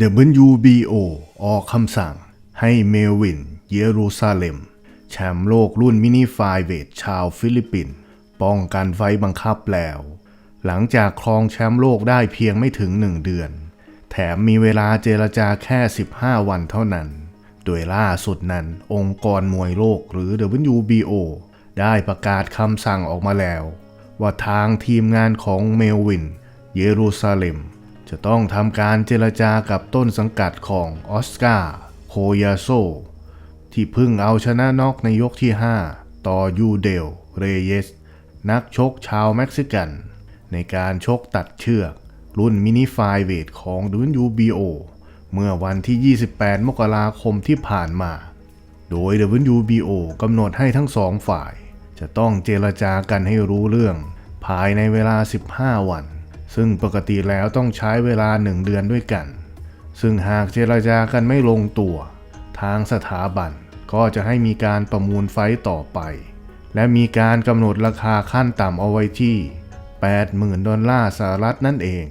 WBO ออกคำสั่งให้เมลวิน เยรูซาเล็ม แชมป์โลกรุ่นมินิไฟเวทชาวฟิลิปปินส์ป้องกันไฟบังคับแล้ว หลังจากครองแชมป์โลกได้เพียงไม่ถึงหนึ่งเดือน แถมมีเวลาเจรจาแค่ 15 วันเท่านั้น โดยล่าสุดนั้น องค์กรมวยโลกหรือ WBO ได้ประกาศคำสั่งออกมาแล้ว ว่าทางทีมงานของเมลวิน เยรูซาเล็ม จะต้องทำการเจรจากับต้นสังกัดของออสการ์โคยาโซ ที่เพิ่งเอาชนะน็อกในยกที่ 5 ต่อยูเดล เรเยส นักชกชาวเม็กซิกัน ในการชกตัดเชือก รุ่นมินิไฟเวทของ WBO เมื่อวันที่ 28 มกราคมที่ผ่านมา โดย WBO กำหนดให้ทั้งสองฝ่าย จะต้องเจรจากันให้รู้เรื่อง ภายในเวลา 15 วัน ซึ่งปกติแล้วต้องใช้เวลาหนึ่งเดือนด้วยกัน ซึ่งหากเจรจากันไม่ลงตัว ทางสถาบันก็จะให้มีการประมูลไฟต์ต่อไป และมีการกำหนดราคาขั้นต่ำเอาไว้ที่ 80,000 ดอลลาร์สหรัฐนั่นเอง